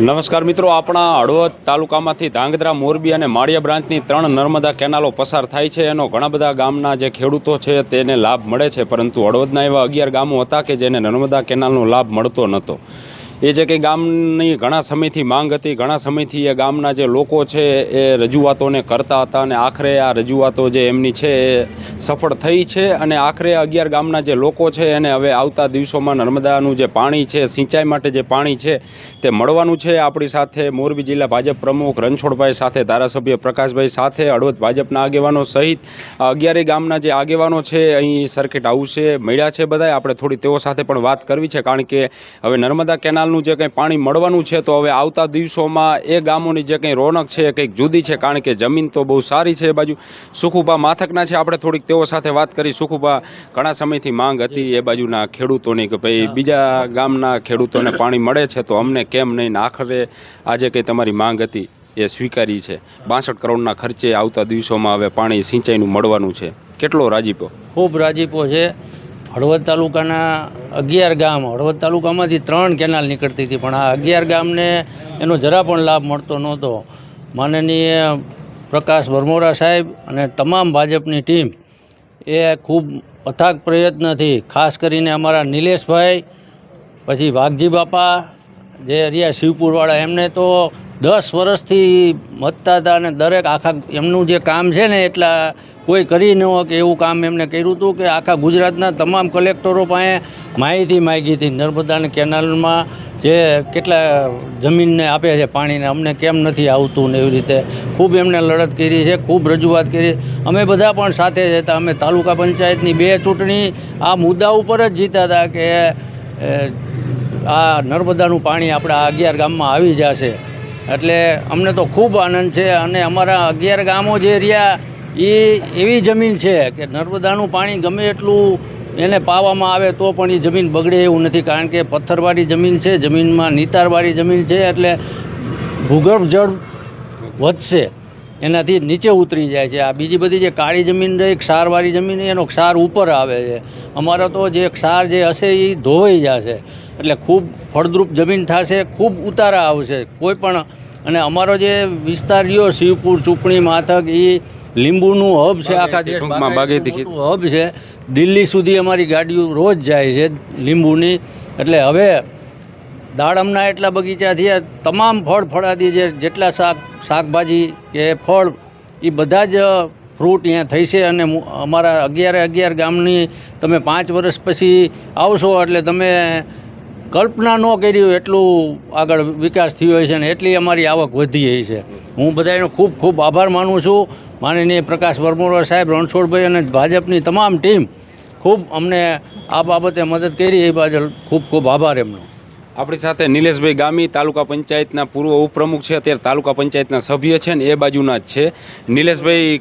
નમસ્કાર મિત્રો, આપણા હળવદ તાલુકામાંથી ધાંગધ્રા, મોરબી અને માળિયા બ્રાન્ચની ત્રણ નર્મદા કેનાલો પસાર થાય છે. એનો ઘણા બધા ગામના જે ખેડૂતો છે, તેને લાભ મળે છે. પરંતુ હળવદના એવા અગિયાર ગામો હતા કે જેને નર્મદા કેનાલનો લાભ મળતો નહોતો. એ જે કે ગામની ઘણા સમયથી માંગ હતી, ઘણા સમયથી એ ગામના જે લોકો છે એ રજૂઆતોને કરતા હતા અને આખરે આ રજૂઆતો જે એમની છે એ સફળ થઈ છે અને આખરે અગિયાર ગામના જે લોકો છે એને હવે આવતા દિવસોમાં નર્મદાનું જે પાણી છે, સિંચાઈ માટે જે પાણી છે તે મળવાનું છે. આપણી સાથે મોરબી જિલ્લા ભાજપ પ્રમુખ રણછોડભાઈ સાથે, ધારાસભ્ય પ્રકાશભાઈ સાથે, હળવદ ભાજપના આગેવાનો સહિત અગિયારેય ગામના જે આગેવાનો છે અહીં સર્કિટ હાઉસે મળ્યા છે બધાય. આપણે થોડી તેઓ સાથે પણ વાત કરવી છે કારણ કે હવે નર્મદા કેનાલનું જે કંઈ પાણી મળવાનું છે, તો હવે આવતા દિવસોમાં એ ગામોની જે કંઈ રોનક છે, એ કંઈક જુદી છે, કારણ કે જમીન તો બહુ સારી છે એ બાજુ. સુખુભા માથકના છે, આપણે થોડીક તેઓ સાથે વાત કરી. સુખુભા, ઘણા સમયથી માંગ હતી એ બાજુના ખેડૂતોની કે ભાઈ બીજા ગામના ખેડૂતોને પાણી મળે છે, તો અમને કેમ નહીં? આખરે આજે કંઈ તમારી માંગ હતી? એ સ્વીકારી છે. બાસઠ કરોડના ખર્ચે આવતા દિવસોમાં હવે પાણી સિંચાઈનું મળવાનું છે. કેટલો રાજીપો? ખૂબ રાજીપો છે. હળવદ તાલુકાના અગિયાર ગામ, હળવદ તાલુકામાંથી ત્રણ કેનાલ નીકળતી હતી, પણ આ અગિયાર ગામને એનો જરા પણ લાભ મળતો નહોતો. માનનીય પ્રકાશ વરમોરા સાહેબ અને તમામ ભાજપની ટીમ એ ખૂબ અથાગ પ્રયત્નથી, ખાસ કરીને અમારા નિલેશભાઈ, પછી વાઘજી બાપા જે રહ્યા શિવપુરવાળા, એમને તો દસ વર્ષથી મતતા હતા અને દરેક આખા એમનું જે કામ છે ને એટલા કોઈ કરી ન કે એવું કામ એમને કર્યું હતું કે આખા ગુજરાતના તમામ કલેક્ટરો પાસે માહિતી માગી હતી. નર્મદાને કેનાલમાં જે કેટલા જમીનને આપે છે પાણીને, અમને કેમ નથી આવતું ને એવી રીતે ખૂબ એમને લડત કરી છે, ખૂબ રજૂઆત કરી. અમે બધા પણ સાથે જ હતા. અમે તાલુકા પંચાયતની બે ચૂંટણી આ મુદ્દા ઉપર જ જીતા હતા કે આ નર્મદાનું પાણી આપણા અગિયાર ગામમાં આવી જશે. એટલે અમને તો ખૂબ આનંદ છે અને અમારા અગિયાર ગામો જે રહ્યા એ એવી જમીન છે કે નર્મદાનું પાણી ગમે એટલું એને પાવામાં આવે તો પણ એ જમીન બગડે એવું નથી. કારણ કે પથ્થરવાળી જમીન છે, જમીનમાં નિતારવાળી જમીન છે, એટલે ભૂગર્ભ જળ વધશે. એનાથી નીચે ઉતરી જાય છે. આ બીજી બધી જે કાળી જમીન રહી ક્ષારવાળી જમીન એનો ક્ષાર ઉપર આવે છે. અમારો તો જે ક્ષાર જે હશે એ ધોવાઈ જશે. એટલે ખૂબ ફળદ્રુપ જમીન થશે ખૂબ ઉતારા આવશે. કોઈ પણ અને અમારો જે વિસ્તાર રહ્યો શિવપુર ચૂંટણી માથક એ લીંબુનું હબ છે આખા દેશમાં હબ છે. દિલ્હી સુધી અમારી ગાડીઓ રોજ જાય છે લીંબુની. એટલે હવે દાડમના એટલા બગીચા થયા, તમામ ફળ ફળાદી જે જેટલા શાક, શાકભાજી કે ફળ એ બધા જ ફ્રૂટ અહીંયા થઈ છે અને અમારા અગિયારે અગિયાર ગામની તમે પાંચ વર્ષ પછી આવશો એટલે તમે કલ્પના ન કરી એટલું આગળ વિકાસ થયો છે ને એટલી અમારી આવક વધી રહી છે. હું બધાનો ખૂબ ખૂબ આભાર માનું છું. માનનીય પ્રકાશ વરમોરા સાહેબ, રણછોડભાઈ અને ભાજપની તમામ ટીમ ખૂબ અમને આ બાબતે મદદ કરી. એ બાજુ ખૂબ ખૂબ આભાર એમનો. આપણી સાથે નિલેશભાઈ ગામી, તાલુકા પંચાયતના પૂર્વ ઉપપ્રમુખ છે. અત્યારે તાલુકા પંચાયતના સભ્ય છે ને એ બાજુના જ છે. નિલેશભાઈ,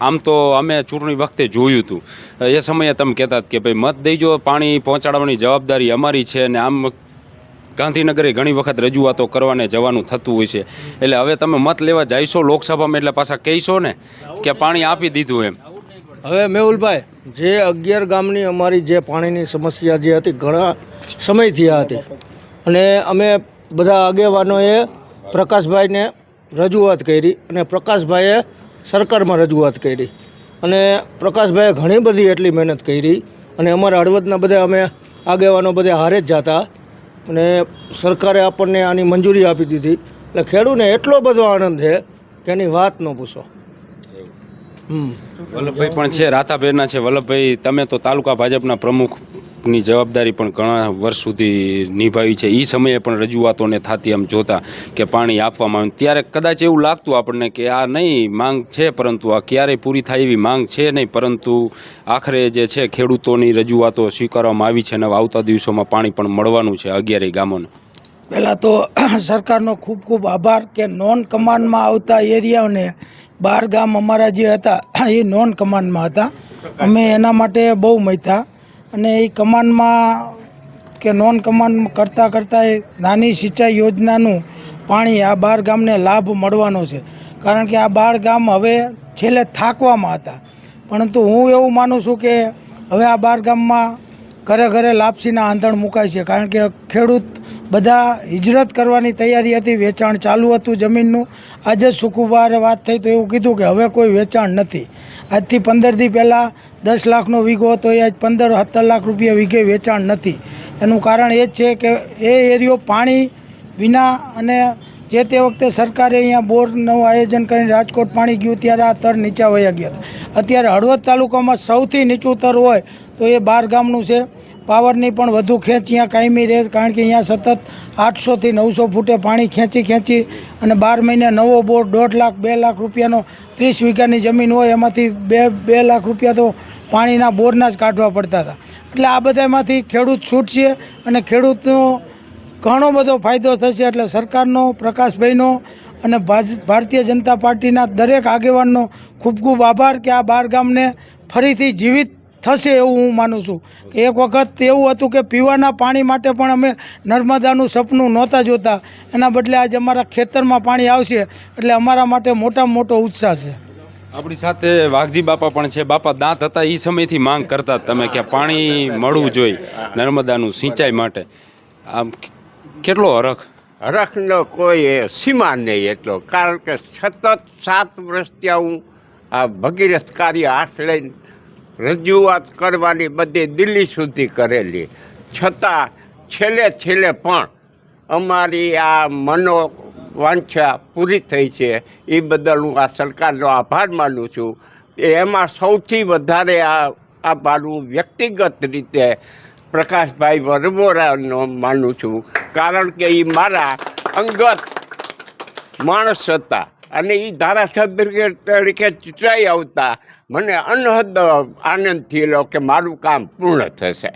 આમ તો અમે ચૂંટણી વખતે જોયું હતું. એ સમયે તમે કહેતા હતા કે ભાઈ મત દઈજો પાણી પહોંચાડવાની જવાબદારી અમારી છે અને આમ ગાંધીનગરે ઘણી વખત રજૂઆતો કરવાને જવાનું થતું હોય છે. એટલે હવે તમે મત લેવા જઈશો લોકસભામાં એટલે પાછા કહીશો ને કે પાણી આપી દીધું એમ. હવે મેહુલભાઈ, જે અગિયાર ગામની અમારી જે પાણીની સમસ્યા જે હતી, ઘણા સમયથી આ હતી. અને અમે બધા આગેવાનોએ પ્રકાશભાઈને રજૂઆત કરી અને પ્રકાશભાઈએ સરકારમાં રજૂઆત કરી. અને પ્રકાશભાઈએ ઘણી બધી એટલી મહેનત કરી અને અમારા હળવદના બધા અમે આગેવાનો બધા હારે જ જતા અને સરકારે આપણને આની મંજૂરી આપી દીધી. એટલે ખેડૂને એટલો બધો આનંદ છે કે એની વાત ન પૂછો. વલ્લભભાઈ પણ છે રાતાભેરના છે. વલ્લભભાઈ, તમે તો તાલુકા ભાજપના પ્રમુખની જવાબદારી પણ ઘણા વર્ષ સુધી નિભાવી છે. એ સમયે પણ રજૂઆતોને થતી એમ જોતા કે પાણી આપવામાં આવે. ત્યારે કદાચ એવું લાગતું આપણને કે આ નહીં માંગ છે, પરંતુ આ ક્યારેય પૂરી થાય એવી માંગ છે નહીં પરંતુ આખરે જે છે ખેડૂતોની રજૂઆતો સ્વીકારવામાં આવી છે અને આવતા દિવસોમાં પાણી પણ મળવાનું છે અગિયારેય ગામોને. પહેલાં તો સરકારનો ખૂબ ખૂબ આભાર કે નોન કમાન્ડમાં આવતા એરિયાઓને બાર ગામ અમારા જે હતા, એ નોન કમાન્ડમાં હતા. અમે એના માટે બહુ મથ્યા અને એ કમાન્ડમાં કે નોન કમાન્ડ કરતાં કરતાં એ નાની સિંચાઈ યોજનાનું પાણી આ બાર ગામને લાભ મળવાનો છે. કારણ કે આ બાર ગામ હવે છેલ્લે થાકવામાં હતા. પરંતુ હું એવું માનું છું કે હવે આ બાર ગામમાં ઘરે ઘરે લાપસીના આંધણ મુકાય છે. કારણ કે ખેડૂત બધા હિજરત કરવાની તૈયારી હતી, વેચાણ ચાલુ હતું જમીનનું. આજે શુક્રવારે વાત થઈ તો એવું કીધું કે હવે કોઈ વેચાણ નથી. આજથી પંદર દી પહેલાં દસ લાખનો વીઘો હતો, એ આજ પંદર સત્તર લાખ રૂપિયા વીઘે વેચાણ નથી. એનું કારણ એ જ છે કે એ એરિયો પાણી વિના અને જે તે વખતે સરકારે અહીંયા બોરનું આયોજન કરીને રાજકોટ પાણી ગયું ત્યારે આ તર નીચા વયા ગયા હતા. અત્યારે હળવદ તાલુકામાં સૌથી નીચું તર હોય તો એ બાર ગામનું છે. પાવરની પણ વધુ ખેંચ અહીંયા કાયમી રહે કારણ કે અહીંયા સતત આઠસોથી નવસો ફૂટે પાણી ખેંચી ખેંચી અને બાર મહિને નવો બોર દોઢ લાખ, બે લાખ રૂપિયાનો ત્રીસ વીઘાની જમીન હોય, એમાંથી બે બે લાખ રૂપિયા તો પાણીના બોરના જ કાઢવા પડતા હતા. એટલે આ બધામાંથી ખેડૂત છૂટશે અને ખેડૂતનો ઘણો બધો ફાયદો થશે. એટલે સરકારનો, પ્રકાશભાઈનો અને ભારતીય જનતા પાર્ટીના દરેક આગેવાનનો ખૂબ ખૂબ આભાર કે આ બાર ગામને ફરીથી જીવિત થશે એવું હું માનું છું. કે એક વખત એવું હતું કે પીવાના પાણી માટે પણ અમે નર્મદાનું સપનું નહોતા જોતા. એના બદલે આજે અમારા ખેતરમાં પાણી આવશે એટલે અમારા માટે મોટામાં મોટો ઉત્સાહ છે. આપણી સાથે વાઘજી બાપા પણ છે. બાપા દાંત હતા એ સમયથી માંગ કરતા તમે કે પાણી મળવું જોઈએ નર્મદાનું સિંચાઈ માટે. આમ કેટલો હરખ? હરખનો કોઈ એ સીમા નહીં એટલો. કારણ કે સતત સાત વર્ષથી હું આ ભગીરથ કાર્ય હાથ લઈને રજૂઆત કરવાની બધી દિલ્હી સુધી કરેલી. છતાં છેલ્લે છેલ્લે પણ અમારી આ મનો વાંછા પૂરી થઈ છે. એ બદલ હું આ સરકારનો આભાર માનું છું. એમાં સૌથી વધારે આ આભાર હું વ્યક્તિગત રીતે પ્રકાશભાઈ વરમોરાનો માનું છું. કારણ કે એ મારા અંગત માણસ હતા. અને એ ધારાસભ્ય તરીકે ચૂંટાઈ આવતા. મને અનહદ આનંદ થયેલો કે મારું કામ પૂર્ણ થશે.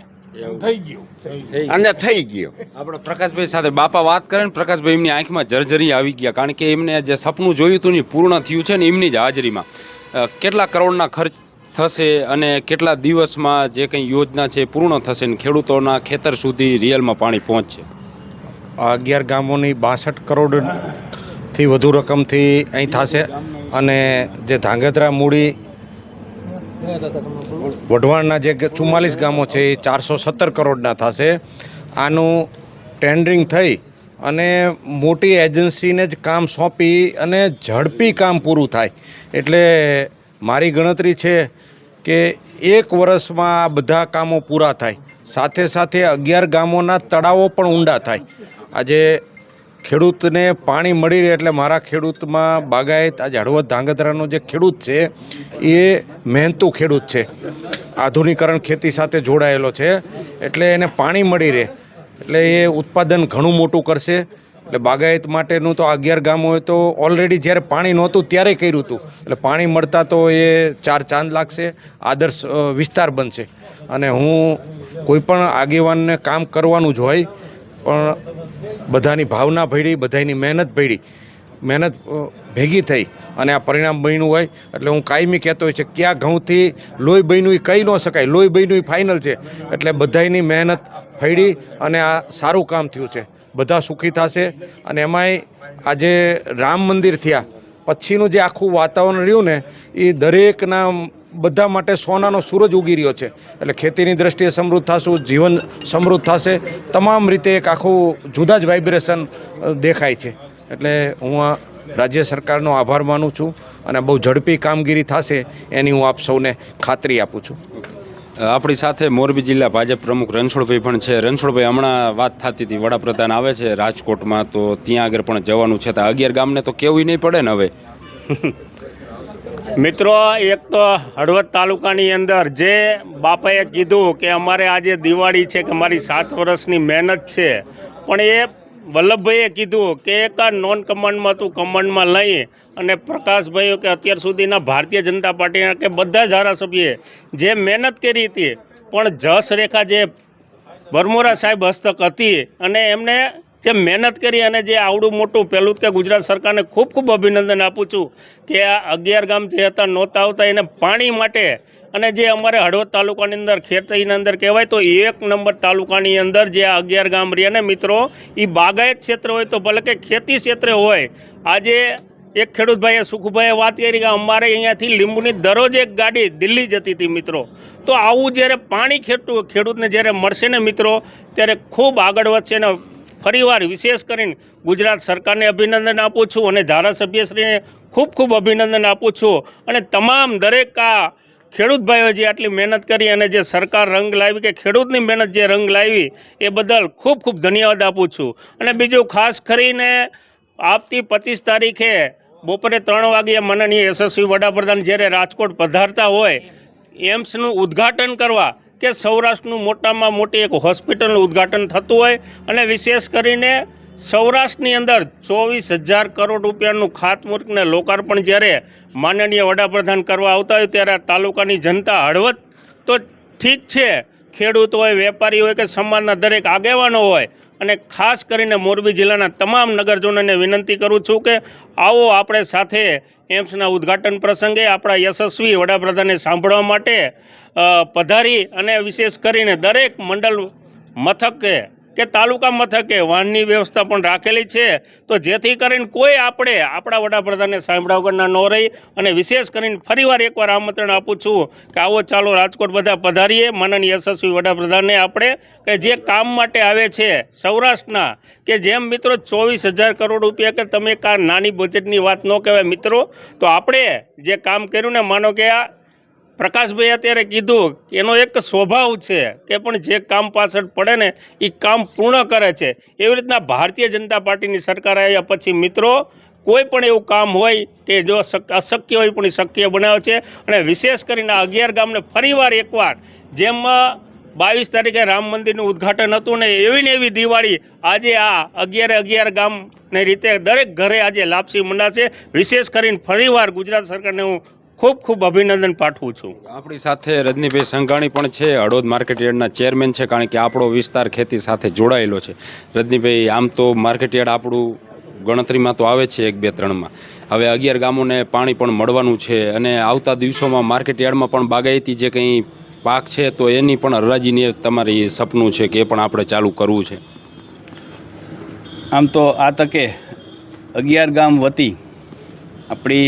અને થઈ ગયું. આપણે પ્રકાશભાઈ સાથે બાપા વાત કરે ને પ્રકાશભાઈ એમની આંખમાં જર્જરી આવી ગયા કારણ કે એમને જે સપનું જોયું હતું ને પૂર્ણ થયું છે ને એમની જ હાજરીમાં. કેટલા કરોડના ખર્ચ થશે અને કેટલા દિવસમાં જે કંઈ યોજના છે એ પૂર્ણ થશે ને ખેડૂતોના ખેતર સુધી રિયલમાં પાણી પહોંચશે? અગિયાર ગામોની બાસઠ કરોડથી વધુ રકમથી અહીં થશે. અને જે ધાંગધ્રા મૂડી વઢવાણના જે ચુમ્માલીસ ગામો છે, એ ચારસો સત્તર કરોડના થશે. આનું ટેન્ડરિંગ થઈ અને મોટી એજન્સીને જ કામ સોંપી અને ઝડપી કામ પૂરું થાય. એટલે મારી ગણતરી છે કે એક વર્ષમાં આ બધા કામો પૂરા થાય. સાથે સાથે અગિયાર ગામોના તળાવો પણ ઊંડા થાય. આજે ખેડૂતને પાણી મળી રહે એટલે મારા ખેડૂતમાં બાગાયત આજે હળવદ ધાંગધ્રાનો જે ખેડૂત છે, એ મહેનતુ ખેડૂત છે. આધુનિકરણ ખેતી સાથે જોડાયેલો છે, એટલે એને પાણી મળી રહે. એટલે એ ઉત્પાદન ઘણું મોટું કરશે. એટલે બાગાયત માટેનું તો અગિયાર ગામોએ તો ઓલરેડી જ્યારે પાણી નહોતું ત્યારે કર્યું હતું. એટલે પાણી મળતા તો એ ચાર ચાંદ લાગશે, આદર્શ વિસ્તાર બનશે. અને હું કોઈ પણ આગેવાનને કામ કરવાનું જ હોય, પણ બધાની ભાવના ભળી, બધાની મહેનત ભળી, મહેનત ભેગી થઈ અને આ પરિણામ બન્યું હોય એટલે હું કાયમી કહેતો હોય છે, ક્યાં ઘઉંથી લોહી બન્યું એ કહી ન શકાય. લોહી બન્યું એ ફાઇનલ છે. એટલે બધાની મહેનત ફેડી અને આ સારું કામ થયું છે. બધા સુખી થશે અને એમાંય આજે રામ મંદિર થયા. પછીનું જે આખું વાતાવરણ રહ્યું ને, એ દરેકના બધા માટે સોનાનો સૂરજ ઉગી રહ્યો છે. એટલે ખેતીની દ્રષ્ટિએ સમૃદ્ધ થશું જીવન સમૃદ્ધ થશે. તમામ રીતે એક આખું જુદા જ વાઇબ્રેશન દેખાય છે. એટલે હું આ રાજ્ય સરકારનો આભાર માનું છું અને બહુ ઝડપી કામગીરી થશે એની હું આપ સૌને ખાતરી આપું છું. આપણી સાથે મોરબી જિલ્લા ભાજપ પ્રમુખ રણછોડભાઈ પણ છે. રણછોડભાઈ હમણાં વાત થતી હતી વડાપ્રધાન આવે છે રાજકોટમાં તો ત્યાં આગળ પણ જવાનું છે. તો અગિયાર ગામને તો કેવું નહીં પડે ને હવે? મિત્રો, એક તો હળવદ તાલુકાની અંદર જે બાપાએ કીધું કે અમારે આજે દિવાળી છે, કે મારી સાત વર્ષની મહેનત છે, પણ એ વલ્લભભાઈએ કીધું કે એક નોન કમાન્ડમાં તું કમાન્ડમાં લઈ અને પ્રકાશભાઈ કે અત્યાર સુધીના ભારતીય જનતા પાર્ટીના કે બધા ધારાસભ્યએ જે મહેનત કરી હતી, પણ જસરેખા જે બરમોરા સાહેબ હસ્તક હતી અને એમને જે મહેનત કરી અને જે આવડું મોટું પહેલું કે ગુજરાત સરકારને ખૂબ ખૂબ અભિનંદન આપું છું કે આ અગિયાર ગામ જે હતા નહોતા આવતા, એને પાણી માટે અને જે અમારે હળવદ તાલુકાની અંદર ખેતીની અંદર કહેવાય તો એક નંબર તાલુકાની અંદર જે આ અગિયાર ગામ રહ્યા ને મિત્રો એ બાગાયત ક્ષેત્ર હોય તો ભલે કે ખેતી ક્ષેત્રે હોય, આજે એક ખેડૂતભાઈએ સુખભાઈએ વાત કરી કે અમારે અહીંયાથી લીંબુની દરરોજ એક ગાડી દિલ્હી જતી હતી મિત્રો. તો આવું જ્યારે પાણી ખેડૂત ખેડૂતને જ્યારે મળશે ને મિત્રો, ત્યારે ખૂબ આગળ વધશે ને ફરીવાર વિશેષ કરીને ગુજરાત સરકારને અભિનંદન આપું છું અને ધારાસભ્યશ્રીને ખૂબ ખૂબ અભિનંદન આપું છું. અને તમામ દરેક આ ખેડૂત ભાઈઓ જે આટલી મહેનત કરી અને જે સરકાર રંગ લાવી કે ખેડૂતની મહેનત જે રંગ લાવી એ બદલ ખૂબ ખૂબ ધન્યવાદ આપું છું. અને બીજું ખાસ કરીને આવતી પચીસ તારીખે બપોરે ત્રણ વાગ્યે માનનીય યશસ્વી વડાપ્રધાન જ્યારે રાજકોટ પધારતા હોય, એમ્સનું ઉદ્ઘાટન કરવા કે સૌરાષ્ટ્રનું મોટામાં મોટી એક હોસ્પિટલનું ઉદ્ઘાટન થતું હોય અને વિશેષ કરીને સૌરાષ્ટ્રની અંદર ચોવીસ હજાર કરોડ રૂપિયાનું ખાતમુહૂર્ત લોકાર્પણ જ્યારે માનનીય વડાપ્રધાન કરવા આવતા હોય ત્યારે આ તાલુકાની જનતા હળવદ તો ઠીક છે. ખેડૂત હોય, વેપારી હોય કે સમાજના દરેક આગેવાનો હોય અને ખાસ કરીને મોરબી જિલ્લાના તમામ નગરજનોને વિનંતી કરું છું કે આવો આપણે સાથે એમ્સના ઉદ્ઘાટન પ્રસંગે આપણા યશસ્વી વડાપ્રધાનને સાંભળવા માટે પધારી અને વિશેષ કરીને દરેક મંડળ મથકે કે તાલુકા મથકે વાહનની વ્યવસ્થા પણ રાખેલી છે. તો જેથી કરીને કોઈ આપણે આપણા વડાપ્રધાનને સાંભળાવગરના ન રહી અને વિશેષ કરીને ફરીવાર એકવાર આમંત્રણ આપું છું કે આવો ચાલો રાજકોટ બધા પધારીએ. માનનીય યશસ્વી વડાપ્રધાનને આપણે કે જે કામ માટે આવે છે સૌરાષ્ટ્રના કે જેમ મિત્રો ચોવીસ કરોડ રૂપિયા કે તમે કા નાની બજેટની વાત ન કહેવાય મિત્રો. તો આપણે જે કામ કર્યું ને માનો કે આ પ્રકાશભાઈ અત્યારે કીધું કે એનો એક સ્વભાવ છે કે પણ જે કામ પાછળ પડે ને એ કામ પૂર્ણ કરે છે. એવી રીતના ભારતીય જનતા પાર્ટીની સરકાર આવ્યા પછી મિત્રો, કોઈ પણ એવું કામ હોય કે જો શક- અશક્ય હોય પણ એ શક્ય બનાવે છે. અને વિશેષ કરીને અગિયાર ગામને ફરીવાર એકવાર જેમાં બાવીસ તારીખે રામ મંદિરનું ઉદ્ઘાટન હતું ને એવી ને એવી દિવાળી આજે આ અગિયારે અગિયાર ગામને રીતે દરેક ઘરે આજે લાપસી મંડાશે. વિશેષ કરીને ફરીવાર ગુજરાત સરકારને હું ખૂબ ખૂબ અભિનંદન પાઠવું છું. આપણી સાથે રજનીભાઈ સંઘાણી પણ છે હળવદ માર્કેટ યાર્ડના ચેરમેન છે કારણ કે આપણો વિસ્તાર ખેતી સાથે જોડાયેલો છે. રજનીભાઈ આમ તો માર્કેટ યાર્ડ આપણું ગણતરીમાં તો આવે છે એક બે ત્રણમાં. હવે અગિયાર ગામોને પાણી પણ મળવાનું છે અને આવતા દિવસોમાં માર્કેટ યાર્ડમાં પણ બાગાયતી જે કંઈ પાક છે તો એની પણ હરાજીની તમારી સપનું છે કે એ પણ આપણે ચાલુ કરવું છે. આમ તો આ તકે અગિયાર ગામ વતી આપણી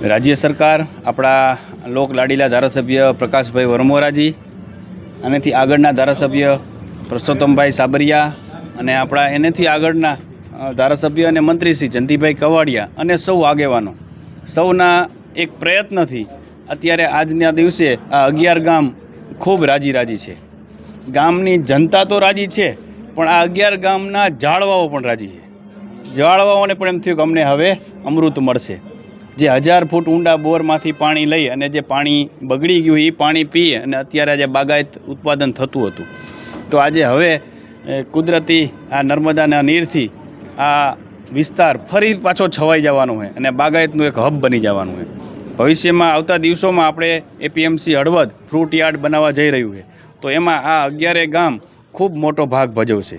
રાજ્ય સરકાર, આપણા લોક લાડીલા ધારાસભ્ય પ્રકાશભાઈ વરમોરાજી, અનેથી આગળના ધારાસભ્ય પરસોત્તમભાઈ સાબરિયા અને આપણા એનેથી આગળના ધારાસભ્ય અને મંત્રી શ્રી જયંતિભાઈ કવાડિયા અને સૌ આગેવાનો. સૌના એક પ્રયત્નથી અત્યારે આજના દિવસે આ અગિયાર ગામ ખૂબ રાજી રાજી છે. ગામની જનતા તો રાજી છે, પણ આ અગિયાર ગામના જાળવાઓ પણ રાજી છે. જાળવાઓને પણ એમ થયું કે અમને હવે અમૃત મળશે. જે હજાર ફૂટ ઊંડા બોરમાંથી પાણી લઈ અને જે પાણી બગડી ગયું એ પાણી પીએ અને અત્યારે જે બાગાયત ઉત્પાદન થતું હતું. તો આજે હવે કુદરતી આ નર્મદાના નીરથી આ વિસ્તાર ફરી પાછો છવાઈ જવાનો હોય અને બાગાયતનું એક હબ બની જવાનું હોય. ભવિષ્યમાં આવતા દિવસોમાં આપણે એપીએમસી હળવદ ફ્રૂટ યાર્ડ બનાવવા જઈ રહ્યું છે. તો એમાં આ અગિયારે ગામ ખૂબ મોટો ભાગ ભજવશે.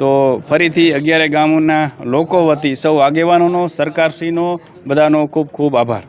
તો ફરીથી અગિયારે ગામોના લોકો વતી સૌ આગેવાનોનો સરકારશ્રીનો બધાનો ખૂબ ખૂબ આભાર.